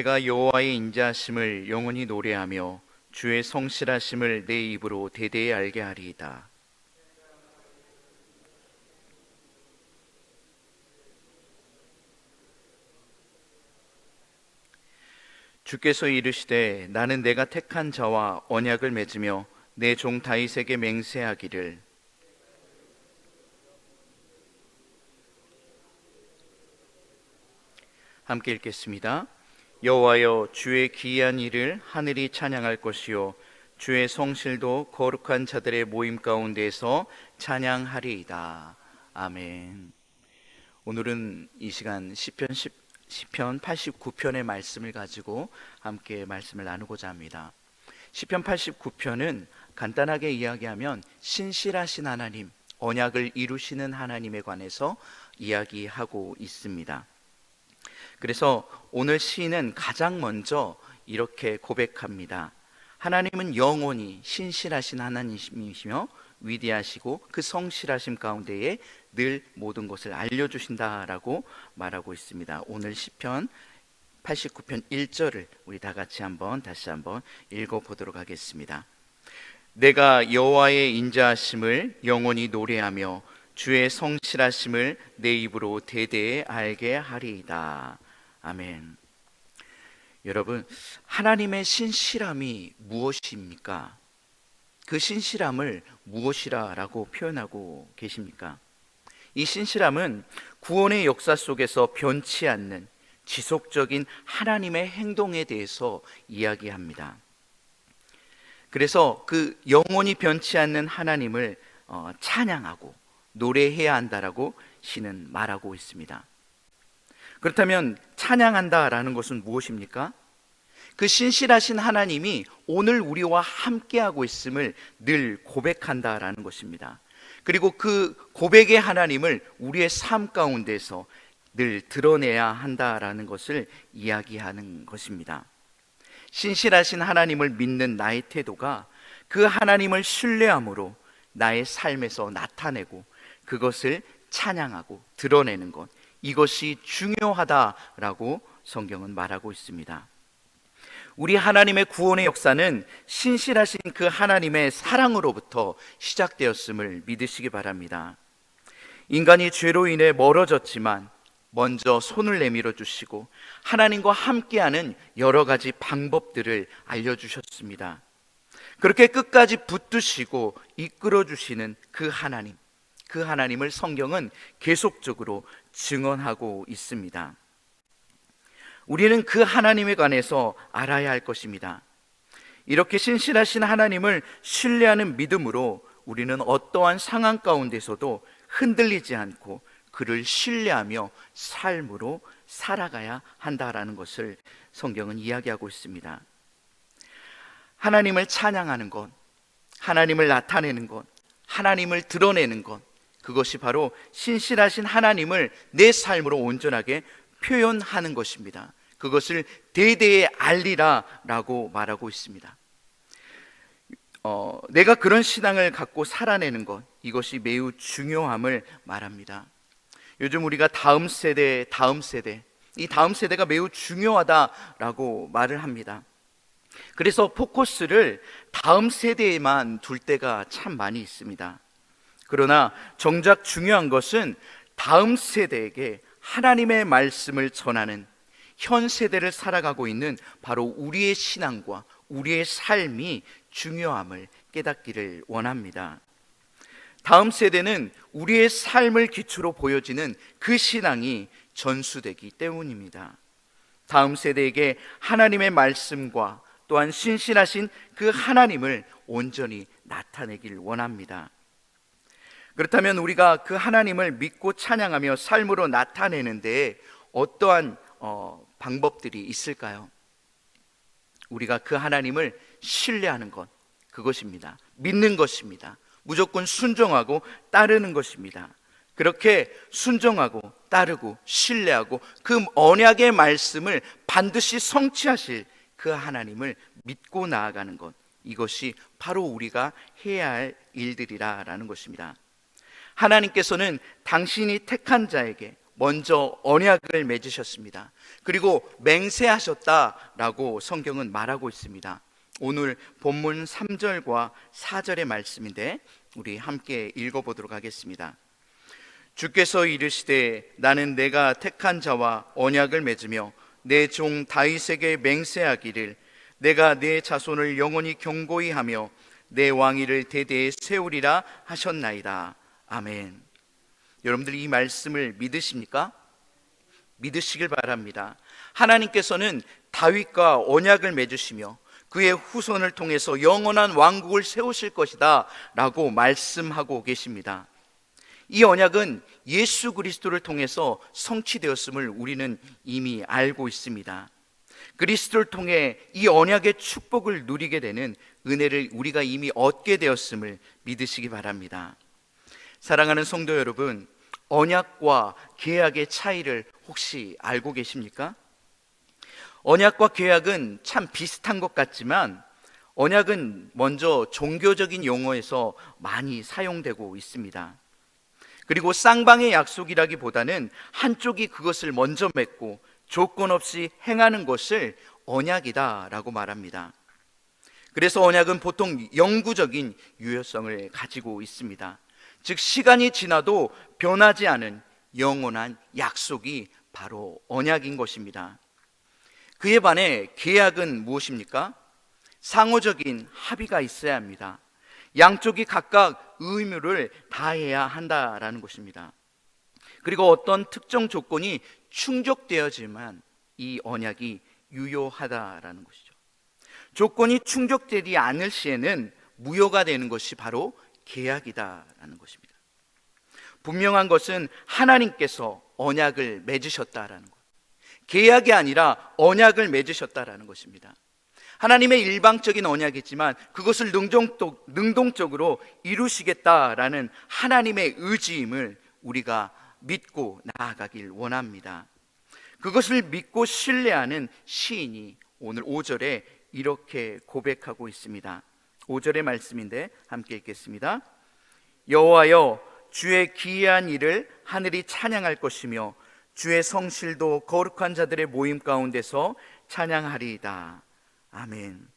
내가 여호와의 인자하심을 영원히 노래하며 주의 성실하심을 내 입으로 대대히 알게 하리이다. 주께서 이르시되 나는 내가 택한 자와 언약을 맺으며 내 종 다윗에게 맹세하기를 함께 읽겠습니다. 여호와여 주의 기이한 일을 하늘이 찬양할 것이요 주의 성실도 거룩한 자들의 모임 가운데서 찬양하리이다. 아멘. 오늘은 이 시간 시편 10, 시편 89편의 말씀을 가지고 함께 말씀을 나누고자 합니다. 시편 89편은 간단하게 이야기하면 신실하신 하나님, 언약을 이루시는 하나님에 관해서 이야기하고 있습니다. 그래서 오늘 시인은 가장 먼저 이렇게 고백합니다. 하나님은 영원히 신실하신 하나님이시며 위대하시고 그 성실하심 가운데에 늘 모든 것을 알려주신다라고 말하고 있습니다. 오늘 시편 89편 1절을 우리 다 같이 한번 다시 한번 읽어보도록 하겠습니다. 내가 여호와의 인자하심을 영원히 노래하며 주의 성실하심을 내 입으로 대대에 알게 하리이다. 아멘. 여러분, 하나님의 신실함이 무엇입니까? 그 신실함을 무엇이라고 표현하고 계십니까? 이 신실함은 구원의 역사 속에서 변치 않는 지속적인 하나님의 행동에 대해서 이야기합니다. 그래서 그 영원히 변치 않는 하나님을 어, 찬양하고 노래해야 한다라고 시는 말하고 있습니다. 그렇다면 찬양한다라는 것은 무엇입니까? 그 신실하신 하나님이 오늘 우리와 함께하고 있음을 늘 고백한다라는 것입니다. 그리고 그 고백의 하나님을 우리의 삶 가운데서 늘 드러내야 한다라는 것을 이야기하는 것입니다. 신실하신 하나님을 믿는 나의 태도가 그 하나님을 신뢰함으로 나의 삶에서 나타내고 그것을 찬양하고 드러내는 것 이것이 중요하다라고 성경은 말하고 있습니다. 우리 하나님의 구원의 역사는 신실하신 그 하나님의 사랑으로부터 시작되었음을 믿으시기 바랍니다. 인간이 죄로 인해 멀어졌지만 먼저 손을 내밀어 주시고 하나님과 함께하는 여러 가지 방법들을 알려주셨습니다. 그렇게 끝까지 붙드시고 이끌어 주시는 그 하나님, 그 하나님을 성경은 계속적으로 증언하고 있습니다. 우리는 그 하나님에 관해서 알아야 할 것입니다. 이렇게 신실하신 하나님을 신뢰하는 믿음으로 우리는 어떠한 상황 가운데서도 흔들리지 않고 그를 신뢰하며 삶으로 살아가야 한다라는 것을 성경은 이야기하고 있습니다. 하나님을 찬양하는 것, 하나님을 나타내는 것, 하나님을 드러내는 것, 그것이 바로 신실하신 하나님을 내 삶으로 온전하게 표현하는 것입니다. 그것을 대대에 알리라라고 말하고 있습니다. 어, 내가 그런 신앙을 갖고 살아내는 것 이것이 매우 중요함을 말합니다. 요즘 우리가 다음 세대, 다음 세대 이 다음 세대가 매우 중요하다라고 말을 합니다. 그래서 포커스를 다음 세대에만 둘 때가 참 많이 있습니다. 그러나 정작 중요한 것은 다음 세대에게 하나님의 말씀을 전하는 현 세대를 살아가고 있는 바로 우리의 신앙과 우리의 삶이 중요함을 깨닫기를 원합니다. 다음 세대는 우리의 삶을 기초로 보여지는 그 신앙이 전수되기 때문입니다. 다음 세대에게 하나님의 말씀과 또한 신실하신 그 하나님을 온전히 나타내길 원합니다. 그렇다면 우리가 그 하나님을 믿고 찬양하며 삶으로 나타내는데 어떠한 어, 방법들이 있을까요? 우리가 그 하나님을 신뢰하는 것, 그것입니다. 믿는 것입니다. 무조건 순종하고 따르는 것입니다. 그렇게 순종하고 따르고 신뢰하고 그 언약의 말씀을 반드시 성취하실 그 하나님을 믿고 나아가는 것. 이것이 바로 우리가 해야 할 일들이라라는 것입니다. 하나님께서는 당신이 택한 자에게 먼저 언약을 맺으셨습니다. 그리고 맹세하셨다라고 성경은 말하고 있습니다. 오늘 본문 3절과 4절의 말씀인데 우리 함께 읽어 보도록 하겠습니다. 주께서 이르시되 나는 내가 택한 자와 언약을 맺으며 내 종 다윗에게 맹세하기를 내가 내 자손을 영원히 경고히 하며 내 왕위를 대대에 세우리라 하셨나이다. 아멘. 여러분들 이 말씀을 믿으십니까? 믿으시길 바랍니다. 하나님께서는 다윗과 언약을 맺으시며 그의 후손을 통해서 영원한 왕국을 세우실 것이다 라고 말씀하고 계십니다. 이 언약은 예수 그리스도를 통해서 성취되었음을 우리는 이미 알고 있습니다. 그리스도를 통해 이 언약의 축복을 누리게 되는 은혜를 우리가 이미 얻게 되었음을 믿으시기 바랍니다. 사랑하는 성도 여러분, 언약과 계약의 차이를 혹시 알고 계십니까? 언약과 계약은 참 비슷한 것 같지만 언약은 먼저 종교적인 용어에서 많이 사용되고 있습니다. 그리고 쌍방의 약속이라기보다는 한쪽이 그것을 먼저 맺고 조건 없이 행하는 것을 언약이다라고 말합니다. 그래서 언약은 보통 영구적인 유효성을 가지고 있습니다. 즉 시간이 지나도 변하지 않은 영원한 약속이 바로 언약인 것입니다. 그에 반해 계약은 무엇입니까? 상호적인 합의가 있어야 합니다. 양쪽이 각각 의무를 다해야 한다라는 것입니다. 그리고 어떤 특정 조건이 충족되어지만 이 언약이 유효하다라는 것이죠. 조건이 충족되지 않을 시에는 무효가 되는 것이 바로 계약이다라는 것입니다. 분명한 것은 하나님께서 언약을 맺으셨다라는 것. 계약이 아니라 언약을 맺으셨다라는 것입니다. 하나님의 일방적인 언약이지만 그것을 능동적으로 이루시겠다라는 하나님의 의지임을 우리가 믿고 나아가길 원합니다. 그것을 믿고 신뢰하는 시인이 오늘 5절에 이렇게 고백하고 있습니다. 5절의 말씀인데 함께 읽겠습니다. 여호와여 주의 기이한 일을 하늘이 찬양할 것이며 주의 성실도 거룩한 자들의 모임 가운데서 찬양하리이다. 아멘.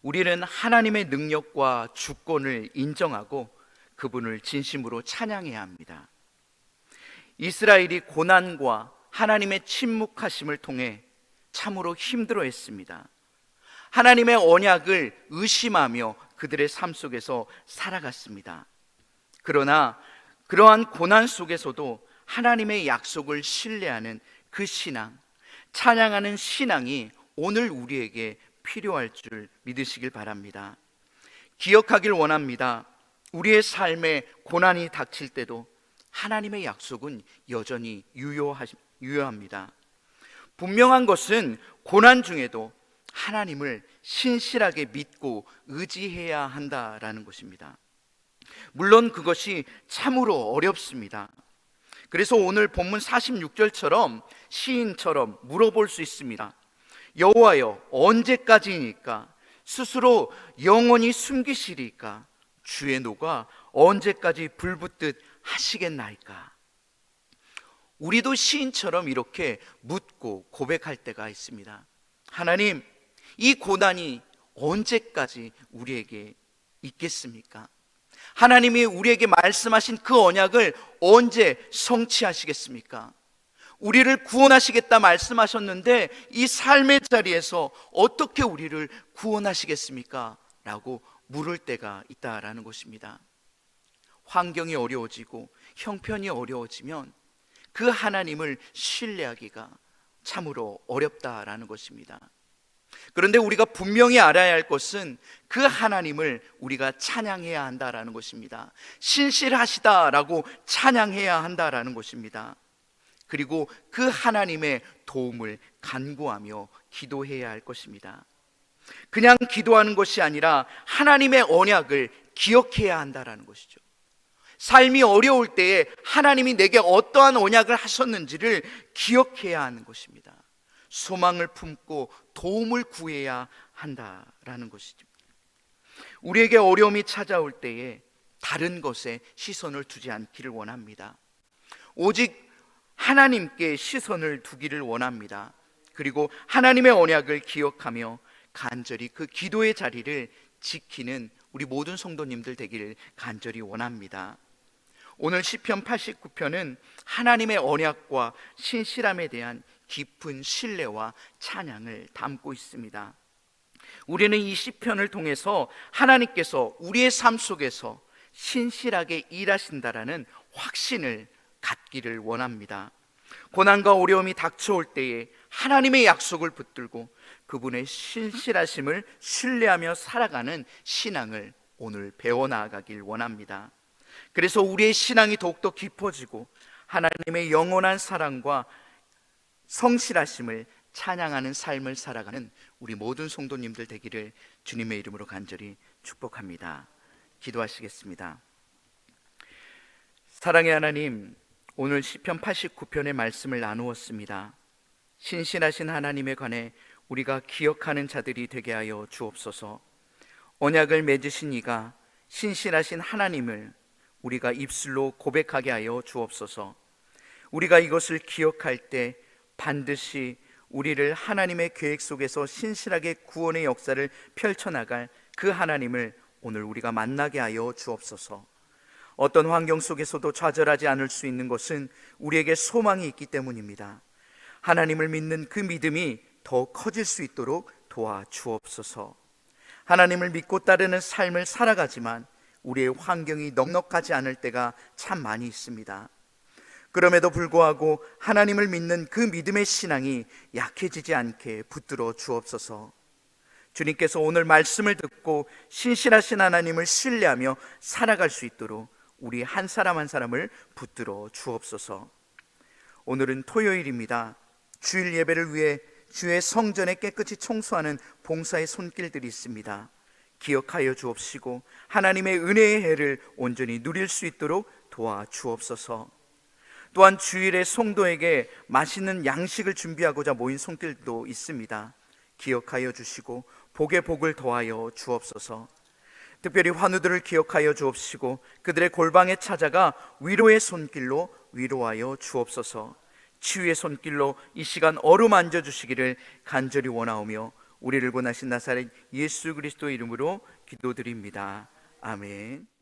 우리는 하나님의 능력과 주권을 인정하고 그분을 진심으로 찬양해야 합니다. 이스라엘이 고난과 하나님의 침묵하심을 통해 참으로 힘들어 했습니다. 하나님의 언약을 의심하며 그들의 삶 속에서 살아갔습니다. 그러나 그러한 고난 속에서도 하나님의 약속을 신뢰하는 그 신앙, 찬양하는 신앙이 오늘 우리에게 필요할 줄 믿으시길 바랍니다. 기억하길 원합니다. 우리의 삶에 고난이 닥칠 때도 하나님의 약속은 여전히 유효합니다. 분명한 것은 고난 중에도 하나님을 신실하게 믿고 의지해야 한다라는 것입니다. 물론 그것이 참으로 어렵습니다. 그래서 오늘 본문 46절처럼 시인처럼 물어볼 수 있습니다. 여호와여 언제까지니까 스스로 영원히 숨기시리까 주의 노가 언제까지 불붙듯 하시겠나이까 우리도 시인처럼 이렇게 묻고 고백할 때가 있습니다. 하나님, 이 고난이 언제까지 우리에게 있겠습니까? 하나님이 우리에게 말씀하신 그 언약을 언제 성취하시겠습니까? 우리를 구원하시겠다 말씀하셨는데 이 삶의 자리에서 어떻게 우리를 구원하시겠습니까? 라고 물을 때가 있다라는 것입니다. 환경이 어려워지고 형편이 어려워지면 그 하나님을 신뢰하기가 참으로 어렵다라는 것입니다. 그런데 우리가 분명히 알아야 할 것은 그 하나님을 우리가 찬양해야 한다라는 것입니다. 신실하시다라고 찬양해야 한다라는 것입니다. 그리고 그 하나님의 도움을 간구하며 기도해야 할 것입니다. 그냥 기도하는 것이 아니라 하나님의 언약을 기억해야 한다라는 것이죠. 삶이 어려울 때에 하나님이 내게 어떠한 언약을 하셨는지를 기억해야 하는 것입니다. 소망을 품고 도움을 구해야 한다라는 것이죠. 우리에게 어려움이 찾아올 때에 다른 것에 시선을 두지 않기를 원합니다. 오직 하나님께 시선을 두기를 원합니다. 그리고 하나님의 언약을 기억하며 간절히 그 기도의 자리를 지키는 우리 모든 성도님들 되기를 간절히 원합니다. 오늘 시편 89편은 하나님의 언약과 신실함에 대한 깊은 신뢰와 찬양을 담고 있습니다. 우리는 이 시편을 통해서 하나님께서 우리의 삶 속에서 신실하게 일하신다라는 확신을 갖기를 원합니다. 고난과 어려움이 닥쳐올 때에 하나님의 약속을 붙들고 그분의 신실하심을 신뢰하며 살아가는 신앙을 오늘 배워 나가길 원합니다. 그래서 우리의 신앙이 더욱더 깊어지고 하나님의 영원한 사랑과 성실하심을 찬양하는 삶을 살아가는 우리 모든 성도님들 되기를 주님의 이름으로 간절히 축복합니다. 기도하시겠습니다. 사랑의 하나님, 오늘 시편 89편의 말씀을 나누었습니다. 신실하신 하나님에 관해 우리가 기억하는 자들이 되게 하여 주옵소서. 언약을 맺으신 이가 신실하신 하나님을 우리가 입술로 고백하게 하여 주옵소서. 우리가 이것을 기억할 때 반드시 우리를 하나님의 계획 속에서 신실하게 구원의 역사를 펼쳐나갈 그 하나님을 오늘 우리가 만나게 하여 주옵소서. 어떤 환경 속에서도 좌절하지 않을 수 있는 것은 우리에게 소망이 있기 때문입니다. 하나님을 믿는 그 믿음이 더 커질 수 있도록 도와 주옵소서. 하나님을 믿고 따르는 삶을 살아가지만 우리의 환경이 넉넉하지 않을 때가 참 많이 있습니다. 그럼에도 불구하고 하나님을 믿는 그 믿음의 신앙이 약해지지 않게 붙들어 주옵소서. 주님께서 오늘 말씀을 듣고 신실하신 하나님을 신뢰하며 살아갈 수 있도록 우리 한 사람 한 사람을 붙들어 주옵소서. 오늘은 토요일입니다. 주일 예배를 위해 주의 성전에 깨끗이 청소하는 봉사의 손길들이 있습니다. 기억하여 주옵시고 하나님의 은혜의 해를 온전히 누릴 수 있도록 도와 주옵소서. 또한 주일에 성도에게 맛있는 양식을 준비하고자 모인 손길도 있습니다. 기억하여 주시고 복의 복을 더하여 주옵소서. 특별히 환우들을 기억하여 주옵시고 그들의 골방에 찾아가 위로의 손길로 위로하여 주옵소서. 치유의 손길로 이 시간 어루만져 주시기를 간절히 원하오며 우리를 보내신 나사렛 예수 그리스도 이름으로 기도드립니다. 아멘.